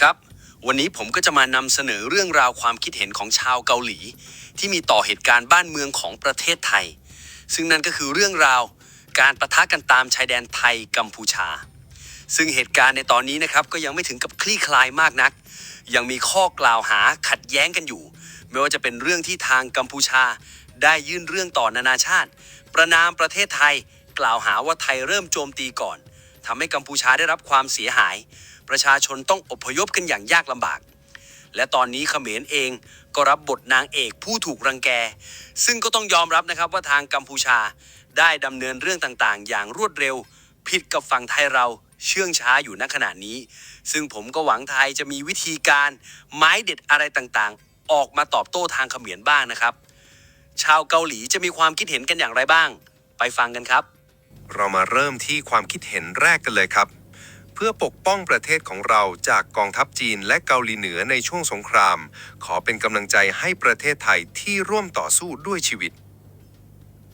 ครับ วันนี้ผมก็จะมานำเสนอเรื่องราวความคิดเห็นของชาวเกาหลี ที่มีต่อเหตุการณ์บ้านเมืองของประเทศไทย ซึ่งนั่นก็คือเรื่องราวการประทะกันตามชายแดนไทยกัมพูชา ซึ่งเหตุการณ์ในตอนนี้นะครับก็ยังไม่ถึงกับคลี่คลายมากนัก ยังมีข้อกล่าวหาขัดแย้งกันอยู่ ไม่ว่าจะเป็นเรื่องที่ทางกัมพูชา ได้ยื่นเรื่องต่อนานาชาติ ประนามประเทศไทย กล่าวหาว่าไทยเริ่มโจมตีก่อนทำให้กัมพูชาได้รับความเสียหาย ประชาชนต้องอพยพกันอย่างยากลำบาก และตอนนี้เขมรเองก็รับบทนางเอกผู้ถูกรังแก ซึ่งก็ต้องยอมรับนะครับว่าทางกัมพูชาได้ดำเนินเรื่องต่างๆ อย่างรวดเร็ว ผิดกับฝั่งไทยเราเชื่องช้าอยู่ณขณะนี้ ซึ่งผมก็หวังไทยจะมีวิธีการไม้เด็ดอะไรต่างๆ ออกมาตอบโต้ทางเขมรบ้างนะครับ ชาวเกาหลีจะมีความคิดเห็นกันอย่างไรบ้าง ไปฟังกันครับ เรามาเริ่มที่ความคิดเห็นแรกกันเลยครับ เพื่อปกป้องประเทศของเราจากกองทัพจีนและเกาหลีเหนือในช่วงสงคราม ขอเป็นกำลังใจให้ประเทศไทยที่ร่วมต่อสู้ด้วยชีวิต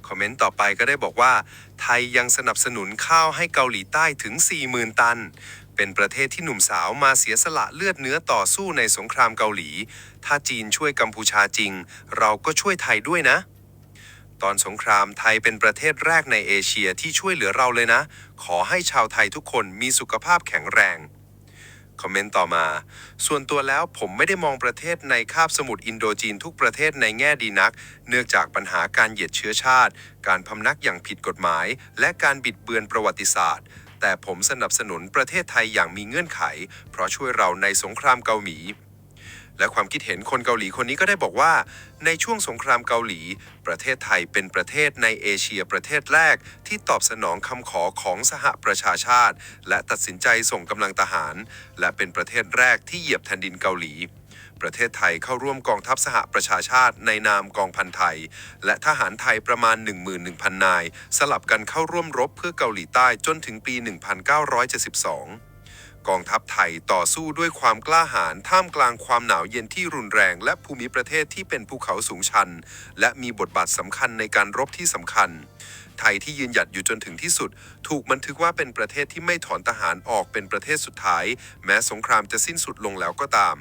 คอมเมนต์ต่อไปก็ได้บอกว่า ไทยยังสนับสนุนข้าวให้เกาหลีใต้ถึง 40,000 ตัน เป็นประเทศที่หนุ่มสาวมาเสียสละเลือดเนื้อต่อสู้ในสงครามเกาหลี ถ้าจีนช่วยกัมพูชาจริง เราก็ช่วยไทยด้วยนะ ตอนสงครามไทยเป็นประเทศแรกในเอเชียที่ช่วยเหลือเราเลยนะ ขอให้ชาวไทยทุกคนมีสุขภาพแข็งแรง คอมเมนต์ต่อมา ส่วนตัวแล้วผมไม่ได้มองประเทศในคาบสมุทรอินโดจีนทุกประเทศในแง่ดีนัก เนื่องจากปัญหาการเหยียดเชื้อชาติ การพำนักอย่างผิดกฎหมาย และการบิดเบือนประวัติศาสตร์ แต่ผมสนับสนุนประเทศไทยอย่างมีเงื่อนไข เพราะช่วยเราในสงครามเกาหลี และความคิดเห็นคนเกาหลีคนนี้ก็ได้บอกว่า ในช่วงสงครามเกาหลี ประเทศไทยเป็นประเทศในเอเชียประเทศแรก ที่ตอบสนองคำขอของสหประชาชาติ และตัดสินใจส่งกำลังทหาร และเป็นประเทศแรกที่เหยียบแผ่นดินเกาหลี ประเทศไทยเข้าร่วมกองทัพสหประชาชาติ ในนามกองพันไทย และทหารไทยประมาณ 11,000 นาย สลับกันเข้าร่วมรบเพื่อเกาหลีใต้จนถึงปี 1972 กองทัพไทยต่อสู้ด้วยความกล้าหาญท่ามกลางความหนาวเย็นที่รุนแรง และภูมิประเทศที่เป็นภูเขาสูงชัน และมีบทบาทสำคัญในการรบที่สำคัญ ไทยที่ยืนหยัดอยู่จนถึงที่สุด ถูกบันทึกว่าเป็นประเทศที่ไม่ถอนทหารออกเป็นประเทศสุดท้าย แม้สงครามจะสิ้นสุดลงแล้วก็ตาม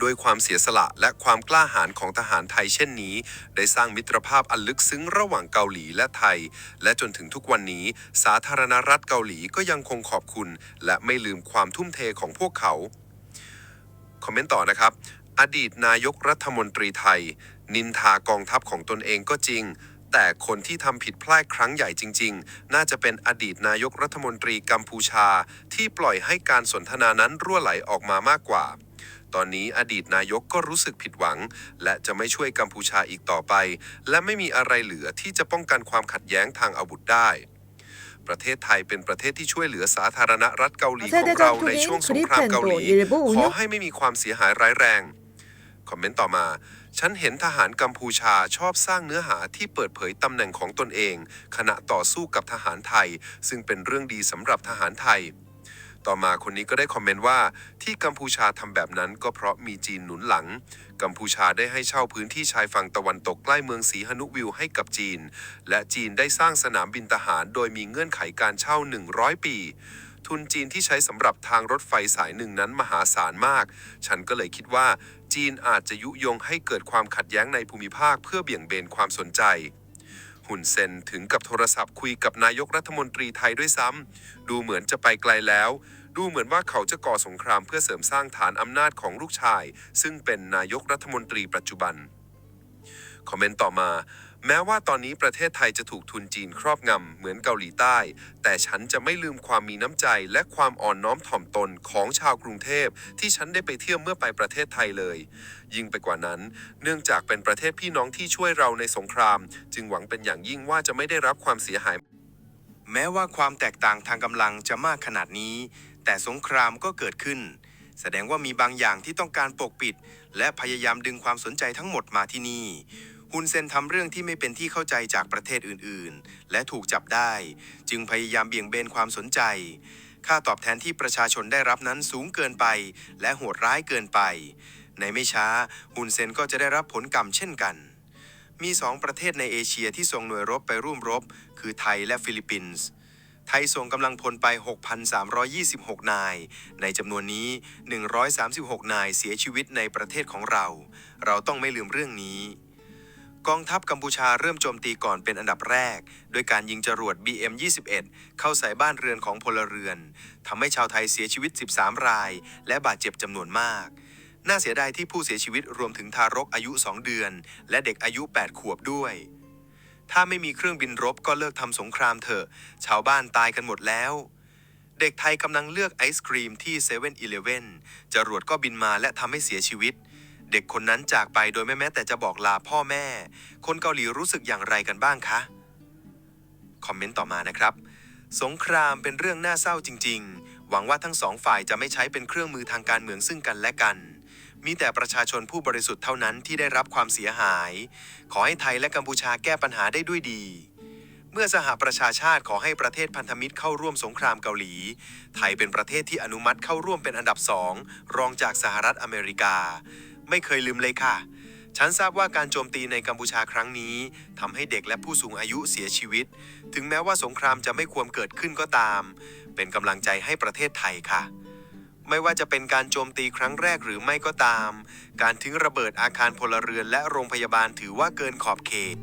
โดยความเสียสละและความกล้าหาญของทหารไทยเช่นนี้ ได้สร้างมิตรภาพอันลึกซึ้งระหว่างเกาหลีและไทย และจนถึงทุกวันนี้ สาธารณรัฐเกาหลีก็ยังคงขอบคุณ และไม่ลืมความทุ่มเทของพวกเขา คอมเมนต์ต่อนะครับ อดีตนายกรัฐมนตรีไทย นินทากองทัพของตนเองก็จริงแต่คนที่ทำผิดพลาดครั้งใหญ่จริง ๆ น่าจะเป็นอดีตนายกรัฐมนตรีกัมพูชา ที่ปล่อยให้การสนทนานั้นรั่วไหลออกมามากกว่า ตอนนี้อดีตนายกก็รู้สึกผิดหวัง และจะไม่ช่วยกัมพูชาอีกต่อไป และไม่มีอะไรเหลือที่จะป้องกันความขัดแย้งทางอาวุธได้ ประเทศไทยเป็นประเทศที่ช่วยเหลือสาธารณรัฐเกาหลีของเราในช่วงสงครามเกาหลีขอให้ไม่มีความเสียหายร้ายแรงคอมเมนต์ต่อมา ฉันเห็นทหารกัมพูชาชอบสร้างเนื้อหาที่เปิดเผยตำแหน่งของตนเอง ขณะต่อสู้กับทหารไทย ซึ่งเป็นเรื่องดีสำหรับทหารไทย ต่อมาคนนี้ก็ได้คอมเมนต์ว่า ที่กัมพูชาทำแบบนั้นก็เพราะมีจีนหนุนหลัง กัมพูชาได้ให้เช่าพื้นที่ชายฝั่งตะวันตกใกล้เมืองสีหนุวิวให้กับจีน และจีนได้สร้างสนามบินทหาร โดยมีเงื่อนไขการเช่า 100 ปีทุนจีนที่ใช้สำหรับทางรถไฟสายหนึ่งนั้นมหาศาลมาก ฉันก็เลยคิดว่า จีนอาจจะยุยงให้เกิดความขัดแย้งในภูมิภาคเพื่อเบี่ยงเบนความสนใจ หุ่นเซนถึงกับโทรศัพท์คุยกับนายกรัฐมนตรีไทยด้วยซ้ำ ดูเหมือนจะไปไกลแล้ว ดูเหมือนว่าเขาจะก่อสงครามเพื่อเสริมสร้างฐานอำนาจของลูกชาย ซึ่งเป็นนายกรัฐมนตรีปัจจุบัน คอมเมนต์ต่อมา แม้ว่าตอนนี้ประเทศไทยจะถูกทุนจีนครอบงำเหมือนเกาหลีใต้ แต่ฉันจะไม่ลืมความมีน้ำใจและความอ่อนน้อมถ่อมตนของชาวกรุงเทพ ที่ฉันได้ไปเที่ยวเมื่อไปประเทศไทยเลย ยิ่งไปกว่านั้น เนื่องจากเป็นประเทศพี่น้องที่ช่วยเราในสงคราม จึงหวังเป็นอย่างยิ่งว่าจะไม่ได้รับความเสียหาย แม้ว่าความแตกต่างทางกำลังจะมากขนาดนี้ แต่สงครามก็เกิดขึ้น แสดงว่ามีบางอย่างที่ต้องการปกปิด และพยายามดึงความสนใจทั้งหมดมาที่นี่ ฮุนเซนทำเรื่องที่ไม่เป็นที่เข้าใจจากประเทศอื่นๆ และถูกจับได้ จึงพยายามเบี่ยงเบนความสนใจ ค่าตอบแทนที่ประชาชนได้รับนั้นสูงเกินไป และโหดร้ายเกินไป ในไม่ช้าฮุนเซนก็จะได้รับผลกรรมเช่นกัน มีสองประเทศในเอเชียที่ส่งหน่วยรบไปร่วมรบ คือไทยและฟิลิปปินส์ไทยส่งกำลังพลไป 6,326 นาย ในจำนวนนี้ 136 นายเสียชีวิตในประเทศของเรา เราต้องไม่ลืมเรื่องนี้ กองทัพกัมพูชาเริ่มโจมตีก่อนเป็นอันดับแรกด้วยการยิงจรวด BM-21 เข้าใส่บ้านเรือนของพลเรือนทำให้ชาวไทยเสียชีวิต 13 ราย และบาดเจ็บจำนวนมาก น่าเสียดายที่ผู้เสียชีวิตรวมถึงทารกอายุ 2 เดือน และเด็กอายุ 8 ขวบด้วย ถ้าไม่มีเครื่องบินรบก็เลิกทำสงครามเถอะ ชาวบ้านตายกันหมดแล้วเด็กไทยกำลังเลือกไอศครีมที่7 e เ e ่ e อจรวดก็บินมาและทำให้เสียชีวิต เด็กคนนั้นจากไปโดยไม่แม้แต่จะบอกลาพ่อแม่ คนเกาหลีรู้สึกอย่างไรกันบ้างคะ คอมเมนต์ต่อมานะครับ สงครามเป็นเรื่องน่าเศร้าจริง ๆ หวังว่าทั้งสองฝ่ายจะไม่ใช้เป็นเครื่องมือทางการเมืองซึ่งกันและกัน มีแต่ประชาชนผู้บริสุทธิ์เท่านั้นที่ได้รับความเสียหาย ขอให้ไทยและกัมพูชาแก้ปัญหาได้ด้วยดีเมื่อสหประชาชาติขอให้ประเทศพันธมิตรเข้าร่วมสงครามเกาหลี ไทยเป็นประเทศที่อนุมัติเข้าร่วมเป็นอันดับสองรองจากสหรัฐอเมริกา ไม่เคยลืมเลยค่ะ ฉันทราบว่าการโจมตีในกัมพูชาครั้งนี้ทำให้เด็กและผู้สูงอายุเสียชีวิต ถึงแม้ว่าสงครามจะไม่ควรเกิดขึ้นก็ตาม เป็นกำลังใจให้ประเทศไทยค่ะ ไม่ว่าจะเป็นการโจมตีครั้งแรกหรือไม่ก็ตาม การทิ้งระเบิดอาคารพลเรือนและโรงพยาบาลถือว่าเกินขอบเขต